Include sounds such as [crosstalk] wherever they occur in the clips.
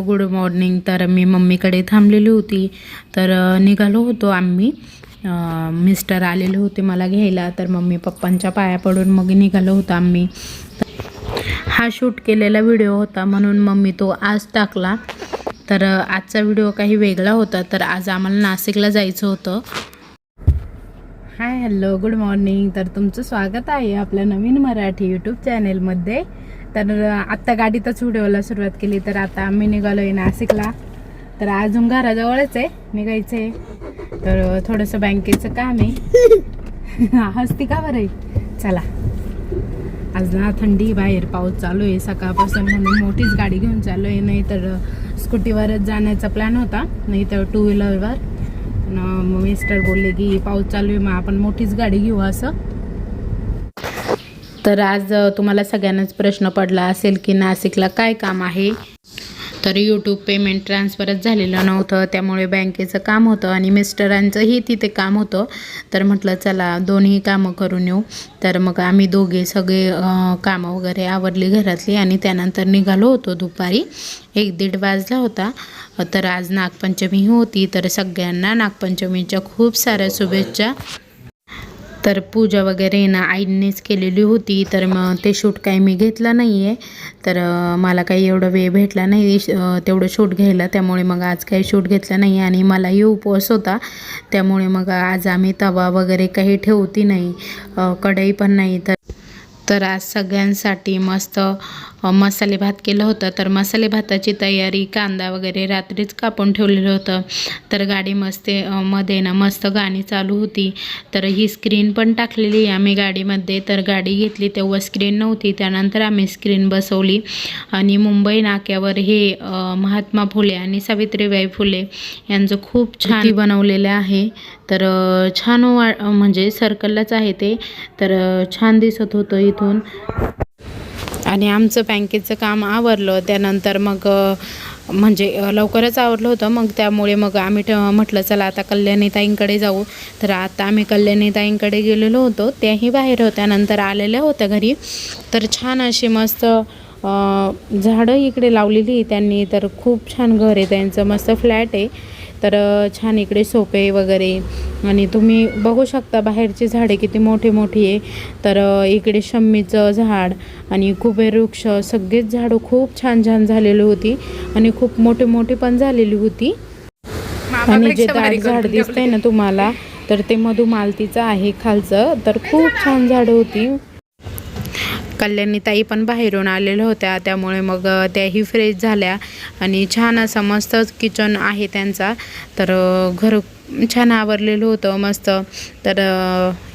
Hello good morning. तर मी मम्मीकडे थांबलेली होती. तर निघालो होतो आम्ही. मिस्टर आलेले होते मला घ्यायला. तर मम्मी पप्पांच्या पाया पडून मग निघालो होतो आम्ही. हा शूट केलेला व्हिडिओ होता म्हणून मम्मी तो आज टाकला. तर आजचा व्हिडिओ काही वेगळा होता. तर आज आम्हाला नाशिकला जायचं होतं. Hi hello good morning. तर तुमचं स्वागत आहे आपल्या नवीन मराठी यूट्यूब चॅनेलमध्ये तर आत्ता गाडीतच व्हिडिओला सुरुवात केली तर आता आम्ही निघालो आहे नाशिकला. तर अजून घराजवळच आहे निघायचं आहे तर थोडंसं बँकेचं काम आहे. [laughs] हसती का बरं आहे? चला. आज ना थंडी बाहेर पाऊस चालू आहे. सकाळपासून म्हणून मोठीच गाडी घेऊन चालू आहे नाही तर स्कूटीवरच जाण्याचा प्लॅन होता. नाही तर टू व्हीलरवर मग मिस्टर बोलले की पाऊस चालू आहे मग आपण मोठीच गाडी घेऊ असं. तर आज तुम्हाला सगळ्यांनाच प्रश्न पडला असेल की नाशिकला काय काम आहे? तर यूट्यूब पेमेंट ट्रान्सफरच झालेलं नव्हतं त्यामुळे बँकेचं काम होतं आणि मिस्टरांचंही तिथे काम होतं. तर म्हटलं चला दोन्ही कामं करून येऊ. तर मग आम्ही दोघे सगळे कामं वगैरे आवडली घरातली आणि त्यानंतर निघालो होतो दुपारी. एक दीड वाजला होता. तर आज नागपंचमी होती. तर सगळ्यांना नागपंचमीच्या खूप साऱ्या शुभेच्छा. तर पूजा वगैरे ना आईनेच केलेली होती. तर मग ते शूट काही मी घेतलं नाही आहे तर मला काही एवढं वेळ भेटला नाही. तेवढं शूट घ्यायला. त्यामुळे मग आज काही शूट घेतलं नाही. आणि मलाही उपवास होता. त्यामुळे मग आज आम्ही तवा वगैरे काही ठेवती नाही. कढई पण नाही. तर तर आज सगळ्यांसाठी मस्त मसाले भात केलं होतं. तर मसाले भाताची तयारी कांदा वगैरे रात्रीच कापून ठेवलेलं होतं. तर गाडी मस्ते मध्ये ना मस्त गाणी चालू होती. तर ही स्क्रीन पण टाकलेली आहे आम्ही गाडीमध्ये. तर गाडी घेतली तेव्हा स्क्रीन नव्हती. त्यानंतर आम्ही स्क्रीन बसवली. आणि मुंबई नाक्यावर हे महात्मा फुले आणि सावित्रीबाई फुले यांचं खूप छान बनवलेलं आहे. तर छान वा म्हणजे सर्कललाच आहे ते. तर छान दिसत होतं इथून. आणि आमचं बँकेचं काम आवरलं. त्यानंतर मग म्हणजे लवकरच आवरलं होतं. मग त्यामुळे मग आम्ही ठ म्हटलं चला आता कल्याणीताईंकडे जाऊ. तर आता आम्ही कल्याणीताईंकडे गेलेलो होतो. त्याही बाहेर होत्या. नंतर आलेल्या होत्या घरी. तर छान अशी मस्त झाडं इकडे लावलेली त्यांनी. तर खूप छान घर आहे. त्यांचं मस्त फ्लॅट आहे. तर छान इकडे सोपे वगैरे. आणि तुम्ही बघू शकता बाहेरची झाडे किती मोठी मोठी आहे. तर इकडे शम्मीचं झाड आणि कुबेर वृक्ष सगळेच झाडं खूप छान छान झालेली होती आणि खूप मोठी मोठी पण झालेली होती. आणि जे दाट झाड दिसतंय ना तुम्हाला तर ते मधुमालतीचं आहे खालचं. तर खूप छान झाडं होती. कल्याणीताई पण बाहेरून आलेल्या होत्या. त्यामुळे मग त्याही फ्रेश झाल्या. आणि छान असं मस्त किचन आहे त्यांचा. तर घर छान आवरलेलं होतं मस्त. तर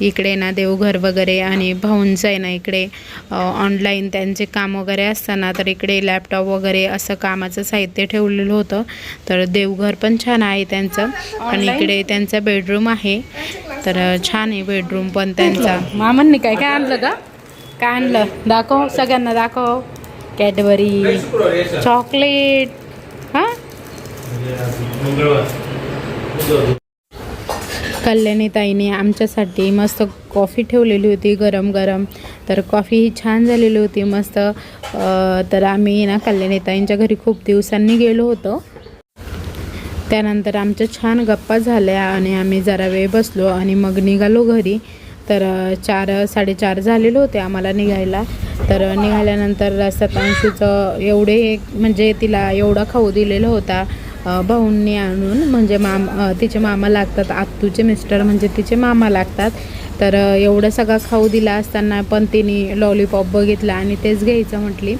इकडे ना देवघर वगैरे आणि भाऊंचं आहे ना इकडे. ऑनलाईन त्यांचे काम वगैरे असताना तर इकडे लॅपटॉप वगैरे असं कामाचं साहित्य ठेवलेलं होतं. तर देवघर पण छान आहे त्यांचं. आणि इकडे त्यांचा बेडरूम आहे. तर छान आहे बेडरूम पण त्यांचा. मामांनी काय काय आणलं का काय आणलं दाखव सगळ्यांना दाखव. कॅडबरी चॉकलेट हां? कल्याणी ताईने आमच्यासाठी मस्त कॉफी ठेवलेली होती गरम गरम. तर कॉफी ही छान झालेली होती मस्त. तर आम्ही ना कल्याणी ताईंच्या घरी खूप दिवसांनी गेलो होतो. त्यानंतर आमच्या छान गप्पा झाल्या आणि आम्ही जरा वेळ बसलो आणि मग निघालो घरी. तर चार साडेचार झालेले होते आम्हाला निघायला. तर निघाल्यानंतर रस्त्यात अंशूचं एवढे म्हणजे तिला एवढा खाऊ दिलेला होता भाऊंनी आणून. म्हणजे माम तिचे मामा लागतात आत्तूचे मिस्टर म्हणजे तिचे मामा लागतात. तर एवढं सगळा खाऊ दिला असताना पण तिने लॉलीपॉप बघितला आणि तेच घ्यायचं म्हटली.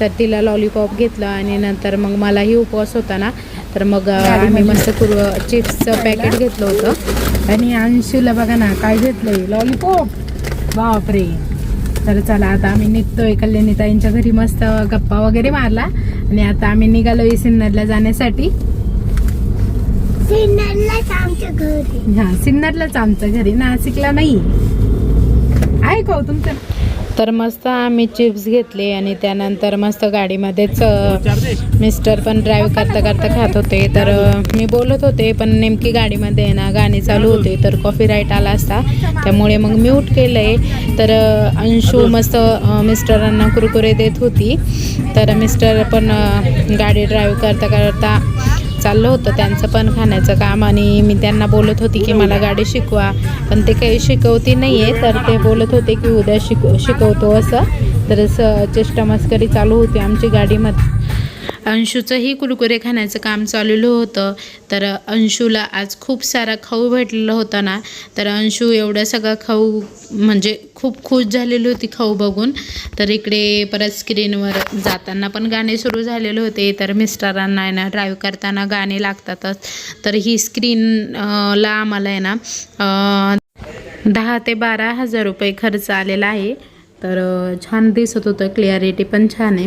तर तिला लॉलीपॉप घेतलं आणि नंतर मग मलाही उपवास होता ना तर मग आम्ही मस्त पूर्व चिप्सचं पॅकेट घेतलं होतं. आणि अंशूला बघा ना काय घेतलंय? लॉलीपॉप बापरे. तर चला आता आम्ही निघतोय. कल्याणीताईंच्या घरी मस्त गप्पा वगैरे मारला. आणि आता आम्ही निघालोय सिन्नरला जाण्यासाठी. सिन्नरलाच आमच्या घरी. हा सिन्नरलाच आमचं घरी. नाशिकला नाही. आहे का हो तुमचं? तर मस्त आम्ही चिप्स घेतले आणि त्यानंतर मस्त गाडीमध्येच मिस्टर पण ड्राईव्ह करता करता खात होते. तर मी बोलत होते पण नेमकी गाडीमध्ये आहे ना गाणी चालू होते. तर कॉफी राईट आला असता. त्यामुळे मग म्यूट केलं आहे तर अंशू मस्त मिस्टरांना कुरकुरे देत होती. तर मिस्टर पण गाडी ड्राईव्ह करता करता चाललं होतं. त्यांचं पण खाण्याचं काम आणि मी त्यांना बोलत होती की मला गाडी शिकवा. पण ते काही शिकवती नाही आहे तर ते बोलत होते की उद्या शिक शिकवतो असं. तर स चेष्टा मस्करी चालू होती आमची गाडीमध्ये. अंशूचंही कुरकुरे खाण्याचं काम चाललेलं होतं. तर अंशूला आज खूप सारा खाऊ भेटलेला होता ना. तर अंशू एवढा सगळा खाऊ म्हणजे खूप खुश झालेली होती खाऊ बघून. तर इकडे परत स्क्रीनवर जाताना पण गाणे सुरू झालेले होते. तर मिस्टरांना आहे ना ड्राईव्ह करताना गाणे लागतातच. तर ही स्क्रीन ला आम्हाला आहे ना दहा ते बारा हजार रुपये खर्च आलेला आहे. तर छान दिसत होतं. क्लिअरिटी पण छान आहे.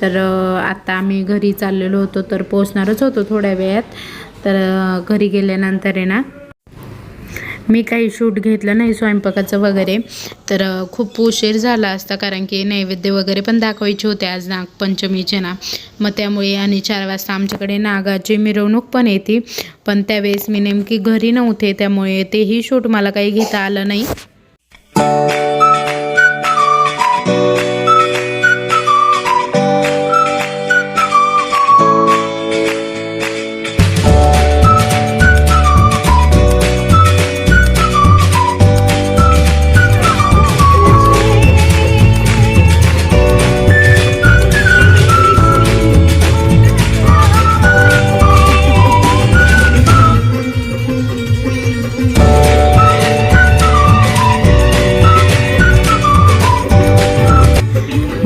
तर आत्ता आता आम्ही घरी चाललेलो होतो तर पोचणारच होतो थोड्या वेळात. तर घरी गेल्यानंतर आहे ना मी काही शूट घेतलं नाही स्वयंपाकाचं वगैरे. तर खूप उशीर झाला असता कारण की नैवेद्य वगैरे पण दाखवायचे होते आज नागपंचमीचे ना. मग त्यामुळे आणि चार वाजता आमच्याकडे नागाची मिरवणूक पण येते. पण त्यावेळेस मी नेमकी घरी नव्हते त्यामुळे तेही शूट मला काही घेता आलं नाही.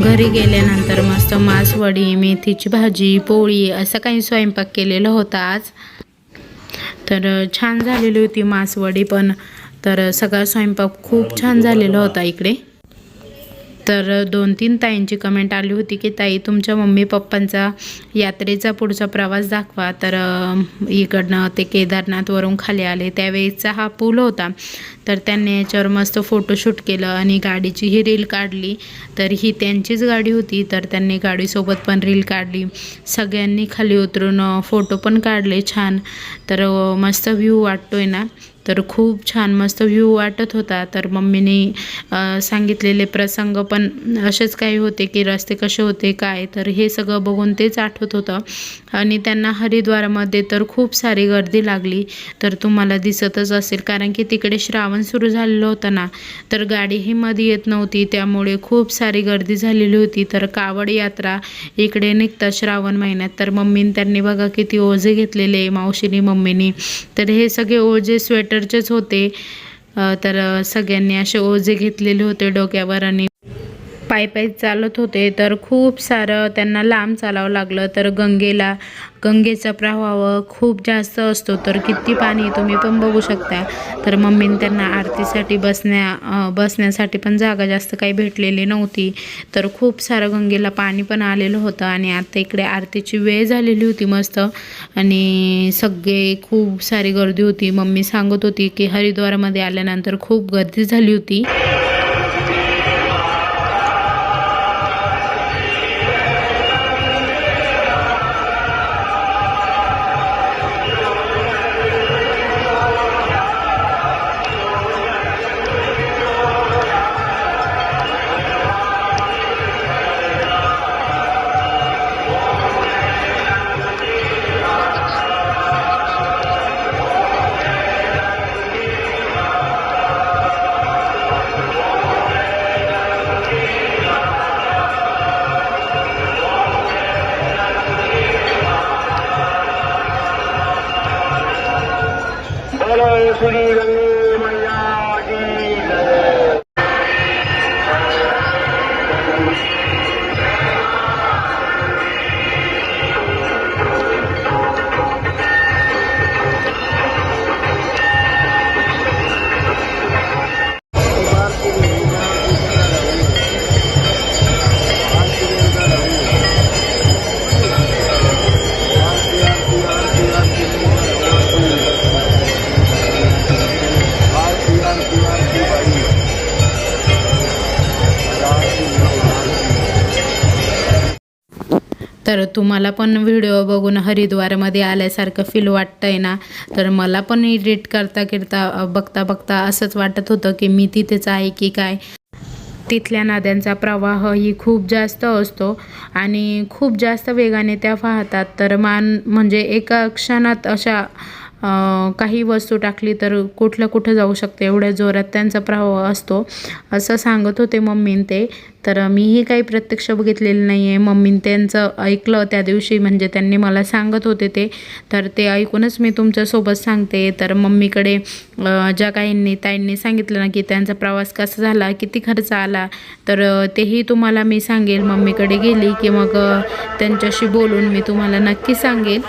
घरी गेल्यानंतर मस्त मासवडी मेथीची भाजी पोळी असं काही स्वयंपाक केलेला होता आज. तर छान झालेली होती मासवडी पण. तर सगळा स्वयंपाक खूप छान झालेला होता इकडे. तर दोन तीन ताईंची कमेंट आली होती की ताई तुमच्या मम्मी पप्पांचा यात्रेचा पुढचा प्रवास दाखवा. तर इकडनं ते केदारनाथवरून खाली आले. त्यावेळेचा हा पूल होता. तर त्यांनी याच्यावर मस्त फोटोशूट केलं आणि गाडीची ही रील काढली. तर ही त्यांचीच गाडी होती. तर त्यांनी गाडीसोबत पण रील काढली. सगळ्यांनी खाली उतरून फोटो पण काढले छान. तर मस्त व्ह्यू वाटतोय ना? तर खूप छान मस्त व्ह्यू वाटत होता. तर मम्मीने सांगितलेले प्रसंग पण असेच काही होते की रस्ते कसे होते काय? तर हे सगळं बघून तेच आठवत होतं. आणि त्यांना हरिद्वारामध्ये तर खूप सारी गर्दी लागली. तर तुम्हाला दिसतच असेल कारण की तिकडे श्रावण सुरू झालेलं होतं ना. तर गाडीही मध्ये येत नव्हती त्यामुळे खूप सारी गर्दी झालेली होती. तर कावड यात्रा इकडे निघतात श्रावण महिन्यात. तर मम्मीने त्यांनी बघा किती ओझे घेतलेले मावशीनी मम्मीनी. तर हे सगळे ओझे स्वेटर स्वेटरचेच होते. तर सगळ्यांनी असे ओझे घेतलेले होते डोक्यावर आणि पायी पायी चालत होते तर खूप सारं त्यांना लांब चालावं लागलं. तर गंगेला गंगेचा प्रवाह खूप जास्त असतो तर किती पाणी तुम्ही पण बघू शकता. तर मम्मीने त्यांना आरतीसाठी बसण्या बसण्यासाठी पण जागा जास्त काही भेटलेली नव्हती. तर खूप सारं गंगेला पाणी पण आलेलं होतं आणि आता इकडे आरतीची वेळ झालेली होती मस्त. आणि सगळे खूप सारी गर्दी होती. मम्मी सांगत होती की हरिद्वारामध्ये आल्यानंतर खूप गर्दी झाली होती. বলো শ্রী तर तुम्हाला पण व्हिडिओ बघून हरिद्वारमध्ये आल्यासारखं फील वाटतंय ना? तर मला पण एडिट करता करता बघता बघता असंच वाटत होतं की मी तिथेच आहे की काय? तिथल्या नद्यांचा प्रवाहही खूप जास्त असतो आणि खूप जास्त वेगाने त्या वाहतात. तर मान म्हणजे एका क्षणात अशा काही वस्तू टाकली तर कुठलं कुठं जाऊ शकते एवढ्या जोरात त्यांचा प्रवाह असतो. असं सांगत होते मम्मीन ते. तर मीही काही प्रत्यक्ष बघितलेलं नाही आहे मम्मीन त्यांचं ऐकलं त्या दिवशी म्हणजे त्यांनी मला सांगत होते ते. तर ते ऐकूनच मी तुमच्यासोबत सांगते. तर मम्मीकडे ज्या काहींनी ताईंनी सांगितलं ना की त्यांचा प्रवास कसा झाला किती खर्च आला तर तेही तुम्हाला मी सांगेल. मम्मीकडे गेली की मग त्यांच्याशी बोलून मी तुम्हाला नक्की सांगेल.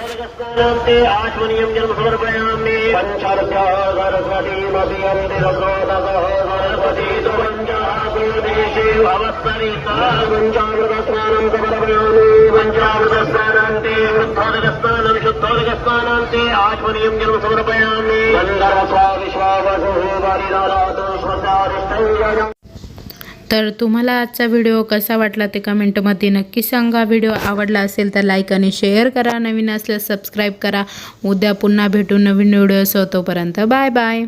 ते आश्वनीयं जन्म समर्पयामि पञ्चादशः सरस्वती मदीयन्ति रघोदसः सरस्वती तुपञ्चादेशे भवत्सरिता पञ्चामृतस्नानं समर्पयामि पञ्चामृतस्नानं ते वृद्धोदकस्नानं शुद्धोदकस्नानं ते आश्वनीयं जन्म समर्पयामि गन्धर्वस्वा विश्वावसुः स्वस्यादिष्टं तर तुम्हाला आजचा व्हिडिओ कसा वाटला ते कमेंटमध्ये नक्की सांगा. व्हिडिओ आवडला असेल तर लाईक आणि शेअर करा. नवीन असल्यास सबस्क्राईब करा. उद्या पुन्हा भेटू नवीन व्हिडिओ तोपर्यंत. Bye bye